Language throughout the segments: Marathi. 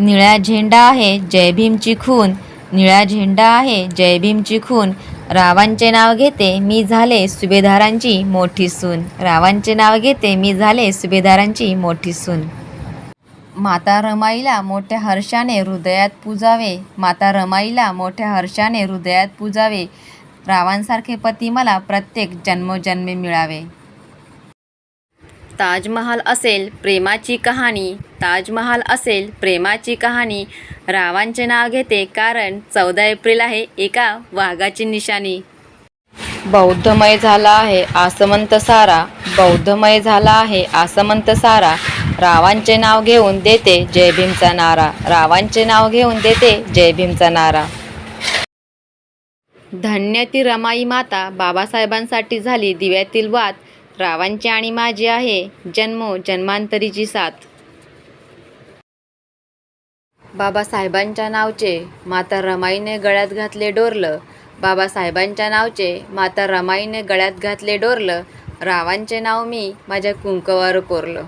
निळा झेंडा आहे जय भीमची खून. निळा झेंडा आहे जय भीमची खून. रावांचे नाव घेते मी झाले सुभेदारांची मोठी सून. रावांचे नाव घेते मी झाले सुभेदारांची मोठी सून. माता रमाईला मोठ्या हर्षाने हृदयात पूजावे. माता रमाईला मोठ्या हर्षाने हृदयात पूजावे. रावांसारखे पती मला प्रत्येक जन्मोजन्मी मिळावे. ताजमहाल असेल प्रेमाची कहाणी. ताजमहाल असेल प्रेमाची कहाणी. रावांचे नाव घेते कारण चौदा एप्रिल आहे एका वाघाची निशाणी. बौद्धमय झाला आहे आसमंत सारा. बौद्धमय झाला आहे आसमंत सारा. रावांचे नाव घेऊन देते जय भीमचा नारा. रावांचे नाव घेऊन देते जय भीमचा नारा. धन्य ती रमाई माता बाबासाहेबांसाठी झाली दिव्यातील वात. रावांचे आणि माझी आहे. जन्मो जन्मांतरीची साथ. बाबासाहेबांच्या नावचे माता रमाईने गळ्यात घातले डोरलं. बाबासाहेबांच्या नावचे माता रमाईने गळ्यात घातले डोरलं. रावांचे नाव मी माझ्या कुंकवावर कोरलं.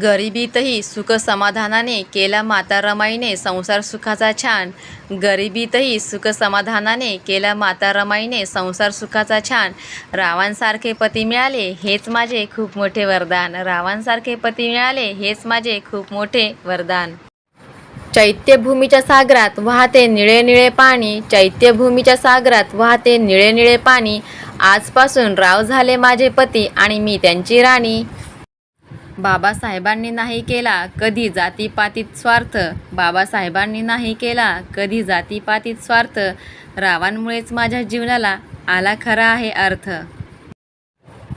गरिबीतही सुख समाधानाने केला माता रमाईने संसार सुखाचा छान. गरिबीतही सुख समाधानाने केला माता रमाईने संसार सुखाचा छान. रावांसारखे पती मिळाले हेच माझे खूप मोठे वरदान. रावांसारखे पती मिळाले हेच माझे खूप मोठे वरदान. चैत्यभूमीच्या सागरात वाहते निळे निळे पाणी. चैत्यभूमीच्या सागरात वाहते निळे निळे पाणी. आजपासून राव झाले माझे पती आणि मी त्यांची राणी. बाबासाहेबांनी नाही केला कधी जातीपातीत स्वार्थ. बाबासाहेबांनी नाही केला कधी जातीपातीत स्वार्थ. रावांमुळेच माझ्या जीवनाला आला खरा आहे अर्थ.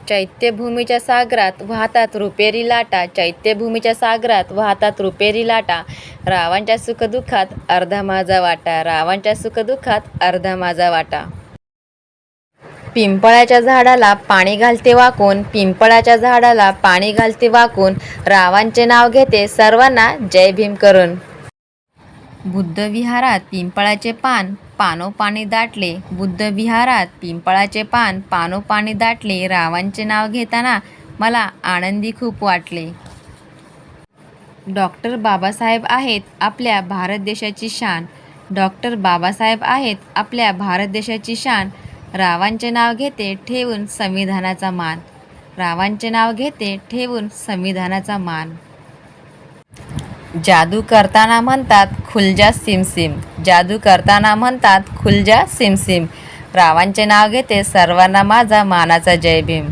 चैत्यभूमीच्या सागरात वाहतात रुपेरी लाटा. चैत्यभूमीच्या सागरात वाहतात रुपेरी लाटा. रावांच्या सुखदुःखात अर्धा माझा वाटा. रावांच्या सुखदुःखात अर्धा माझा वाटा. पिंपळाच्या झाडाला पाणी घालते वाकून पिंपळाच्या झाडाला पाणी घालते वाकून रावांचे नाव घेते सर्वांना जय भीम करून. बुद्ध विहारात पिंपळाचे पान पानोपाणी दाटले. बुद्ध विहारात पिंपळाचे पान पानोपाणी दाटले. रावांचे नाव घेताना मला आनंदी खूप वाटले. डॉक्टर बाबासाहेब आहेत आपल्या भारत देशाची शान. डॉक्टर बाबासाहेब आहेत आपल्या भारत देशाची शान. रावांचे नाव घेते ठेवून संविधानाचा मान. रावांचे नाव घेते ठेवून संविधानाचा मान. जादू करताना म्हणतात खुलजा सिमसिम. जादू करताना म्हणतात खुलजा सिमसिम. रावांचे नाव घेते सर्वांना माझा मानाचा जय भीम.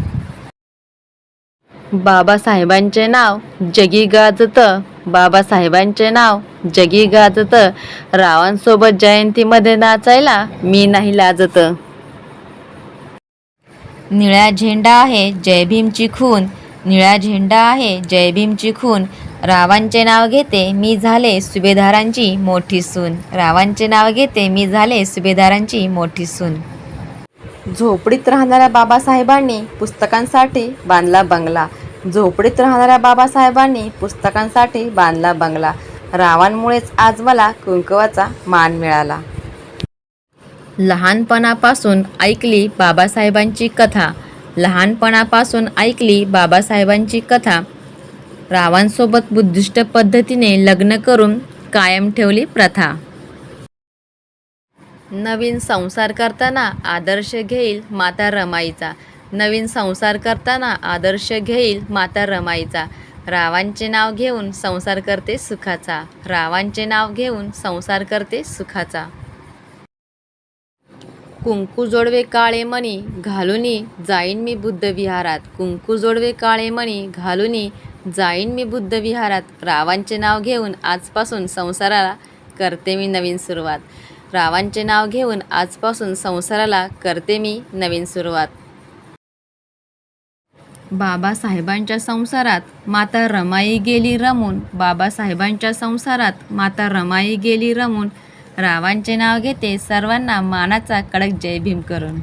बाबासाहेबांचे नाव जगी गाजतं. बाबासाहेबांचे नाव जगी गाजतं. रावांसोबत जयंतीमध्ये नाचायला मी नाही लाजत. निळा झेंडा आहे जय भीमची खून. निळा झेंडा आहे जय भीमची खून. रावांचे नाव घेते मी झाले सुभेदारांची मोठी सून. रावांचे नाव घेते मी झाले सुभेदारांची मोठी सून. झोपडीत राहणाऱ्या बाबासाहेबांनी पुस्तकांसाठी बांधला बंगला. झोपडीत राहणाऱ्या बाबासाहेबांनी पुस्तकांसाठी बांधला बंगला. रावांमुळेच आज मला कुंकवाचा मान मिळाला. लहानपणापासून ऐकली बाबासाहेबांची कथा. लहानपणापासून ऐकली बाबासाहेबांची कथा. रावांसोबत बुद्धिष्ट पद्धतीने लग्न करून कायम ठेवली प्रथा. नवीन संसार करताना आदर्श घेईल माता रमाईचा. नवीन संसार करताना आदर्श घेईल माता रमाईचा. रावांचे नाव घेऊन संसार करते सुखाचा. रावांचे नाव घेऊन संसार करते सुखाचा. कुंकू जोडवे काळे मणी घालुनी जाईन मी बुद्ध विहारात कुंकू जोडवे काळे मणी घालुनी जाईन मी बुद्ध विहारात रावांचे नाव घेऊन आजपासून संसाराला करते मी नवीन सुरुवात. रावांचे नाव घेऊन आजपासून संसाराला करते मी नवीन सुरुवात. बाबासाहेबांच्या संसारात माता रमाई गेली रमून. बाबासाहेबांच्या संसारात माता रमाई गेली रमून. रावांचे नाव घेते सर्वांना मानाचा कडक जय भीम करून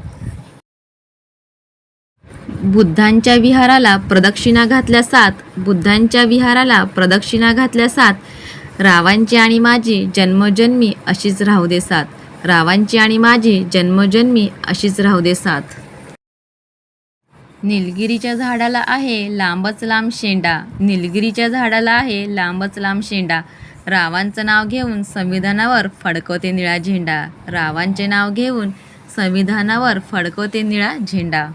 बुद्धांच्या विहाराला प्रदक्षिणा घातल्या सात बुद्धांच्या विहाराला प्रदक्षिणा घातल्या सात रावांची आणि माझी जन्मजन्मी अशीच राहू दे सात रावांची आणि माझी जन्मजन्मी अशीच राहू दे साथ निलगिरीच्या झाडाला आहे लांबच लांब शेंडा निलगिरीच्या झाडाला आहे लांबच लांब शेंडा रावांचं नाव घेऊन संविधानावर फडकवते निळा झेंडा. रावांचे नाव घेऊन संविधानावर फडकवते निळा झेंडा.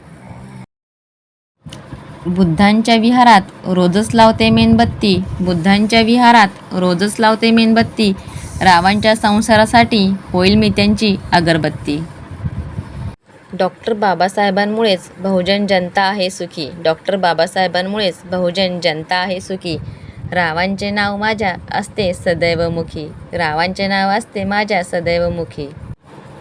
बुद्धांच्या विहारात रोजच लावते मेणबत्ती. बुद्धांच्या विहारात रोजच लावते मेणबत्ती. रावांच्या संसारासाठी होईल मी त्यांची अगरबत्ती. डॉक्टर बाबासाहेबांमुळेच बहुजन जनता आहे सुखी. डॉक्टर बाबासाहेबांमुळेच बहुजन जनता आहे सुखी. रावांचे नाव माझ्या असते सदैव मुखी रावांचे नाव असते माझ्या सदैव मुखी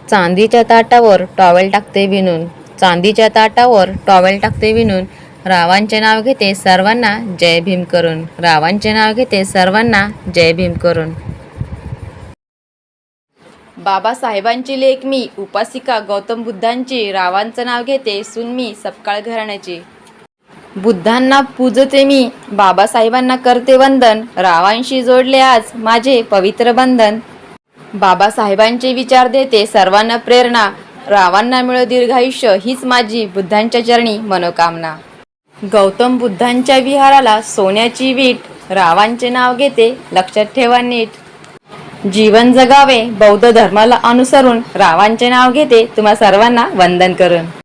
चांदीच्या ताटावर टॉवेल टाकते विणून चांदीच्या ताटावर टॉवेल टाकते विणून रावांचे नाव घेते सर्वांना जय भीम करून. रावांचे नाव घेते सर्वांना जय भीम करून. बाबासाहेबांची लेख मी उपासिका गौतम बुद्धांची रावांचं नाव घेते सुन मी सपकाळ घराण्याची. बुद्धांना पूजते मी बाबासाहेबांना करते वंदन रावांशी जोडले आज माझे पवित्र बंधन. बाबासाहेबांचे विचार देते सर्वांना प्रेरणा रावांना मिळो दीर्घायुष्य हीच माझी बुद्धांच्या चरणी मनोकामना. गौतम बुद्धांच्या विहाराला सोन्याची वीट रावांचे नाव घेते लक्षात ठेवा नीट. जीवन जगावे बौद्ध धर्माला अनुसरून रावांचे नाव घेते तुम्हा सर्वांना वंदन करून.